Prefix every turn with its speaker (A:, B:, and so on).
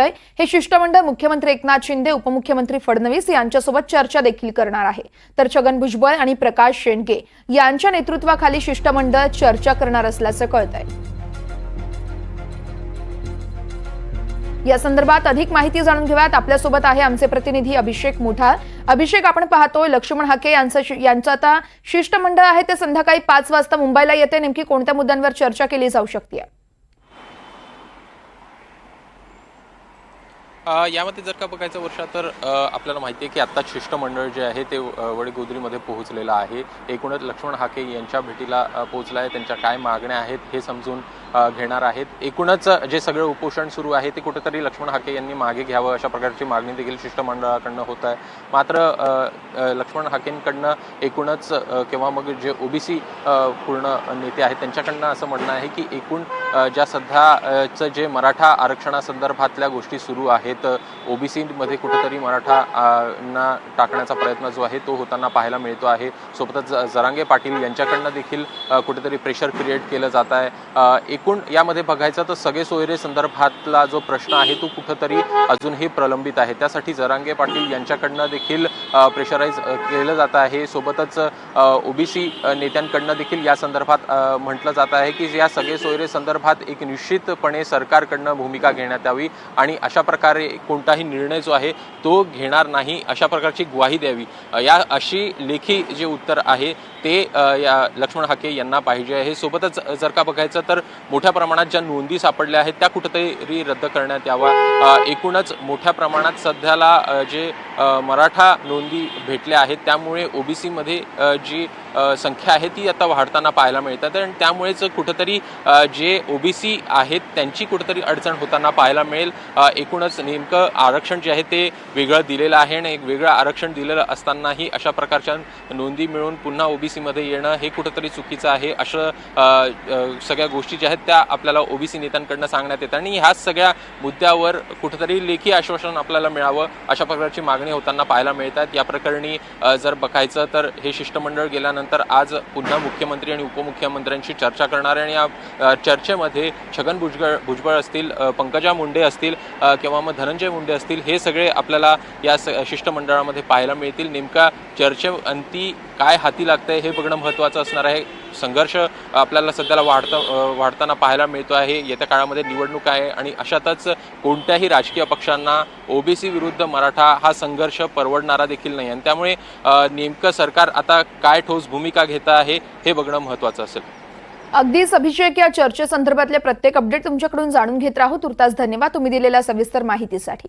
A: आहे. हे शिष्टमंडळ मुख्यमंत्री एकनाथ शिंदे उपमुख्यमंत्री फडणवीस यांच्यासोबत चर्चा देखील करणार आहे. तर छगन भुजबळ आणि प्रकाश शेंडगे यांच्या नेतृत्वाखाली शिष्टमंडळ चर्चा करणार असल्याचं कळत आहे या संदर्भात अधिक माहिती जाणून घेऊयात. आपल्यासोबत आहे आमचे प्रतिनिधी अभिषेक मुठार अभिषेक आपण पाहतोय लक्ष्मण हाके यांचं यांचं आता शिष्टमंडळ आहे. ते संध्याकाळी पाच वाजता मुंबईला येते. नेमकी कोणत्या मुद्द्यांवर चर्चा केली जाऊ शकते
B: यामध्ये जर का बघायचं वर्षा तर आपल्याला माहिती आहे की आत्ता शिष्टमंडळ जे आहे ते वडीगोदरीमध्ये पोहोचलेलं आहे. एकूणच लक्ष्मण हाके यांच्या भेटीला पोहोचलं आहे त्यांच्या काय मागण्या आहेत हे समजून घेणार आहेत. एकूणच जे सगळं उपोषण सुरू आहे ते कुठेतरी लक्ष्मण हाके यांनी मागे घ्यावं अशा प्रकारची मागणी देखील शिष्टमंडळाकडनं होत आहे. मात्र लक्ष्मण हाकेंकडनं एकूणच किंवा मग जे ओबीसी पूर्ण नेते आहेत त्यांच्याकडनं असं म्हणणं आहे की एकूण ज्या सध्याचं जे मराठा आरक्षणासंदर्भातल्या गोष्टी सुरू आहेत ओबीसीमध्ये कुठंतरी कुठेतरी मराठा ना टाकण्याचा प्रयत्न जो आहे तो होताना पाहायला मिळतो आहे. सोबतच ज- जरांगे पाटील यांच्याकडनं देखील कुठेतरी प्रेशर क्रिएट केलं जात आहे. एकूण यामध्ये बघायचं तर सगळे सोयरे संदर्भातला जो प्रश्न आहे तो कुठंतरी अजूनही प्रलंबित आहे. त्यासाठी जरांगे पाटील यांच्याकडनं देखील प्रेशराईज केलं जात आहे. सोबतच ओबीसी नेत्यांकडनं देखील या संदर्भात म्हटलं जात आहे की या सगळे सोयरे संदर्भात एक निश्चितपणे सरकारकडनं भूमिका घेण्यात यावी आणि अशा प्रकारे कोणताही निर्णय जो आहे तो घेणार नाही अशा प्रकारची ग्वाही द्यावी. या अशी लेखी जे उत्तर आहे ते या लक्ष्मण हाके यांना पाहिजे आहे. सोबतच जर का बघायचं तर मोठ्या प्रमाणात ज्या नोंदी सापडल्या आहेत त्या कुठेतरी रद्द करण्यात यावा. एकूणच मोठ्या प्रमाणात सध्याला जे मराठा नोंदी भेटल्या आहेत त्यामुळे ओबीसीमध्ये जी संख्या आहे ती आता वाढताना पाहायला मिळतात. आणि त्यामुळेच कुठंतरी जे ओबीसी आहेत त्यांची कुठंतरी अडचण होताना पाहायला मिळेल. एकूणच नेमकं आरक्षण जे आहे ते वेगळं दिलेलं आहे आणि एक वेगळं आरक्षण दिलेलं असतानाही अशा प्रकारच्या नोंदी मिळून पुन्हा ओबीसीमध्ये येणं हे कुठंतरी चुकीचं आहे. अशा सगळ्या गोष्टी ज्या आहेत त्या आपल्याला ओबीसी नेत्यांकडनं सांगण्यात येतात आणि ह्या सगळ्या मुद्द्यावर कुठंतरी लेखी आश्वासन आपल्याला मिळावं अशा प्रकारची मागणी होताना पाहायला मिळतात या प्रकरणी जर बघायचं तर हे शिष्टमंडळ गेल्यानंतर आज पुन्हा मुख्यमंत्री आणि उपमुख्यमंत्र्यांशी चर्चा करणार आहे. आणि या चर्चे यामध्ये छगन भुजबळ भुजबळ असतील पंकजा मुंडे असतील किंवा मग धनंजय मुंडे असतील हे सगळे आपल्याला या शिष्टमंडळामध्ये पाहायला मिळतील. नेमका चर्चे अंती काय हाती लागतंय हे बघणं महत्त्वाचं असणार आहे. संघर्ष आपल्याला सध्याला वाढता वाढताना पाहायला मिळतो आहे. येत्या काळामध्ये निवडणूक आहे आणि अशातच कोणत्याही राजकीय पक्षांना ओबीसी विरुद्ध मराठा हा संघर्ष परवडणारा देखील नाही. आणि त्यामुळे नेमकं सरकार आता काय ठोस भूमिका घेत आहे हे बघणं महत्त्वाचं असेल.
A: अगदीच अभिषेक या चर्चेसंदर्भातले प्रत्येक अपडेट तुमच्याकडून जाणून घेत राहू. तुर्तास धन्यवाद. तुम्ही दिलेल्या सविस्तर माहितीसाठी.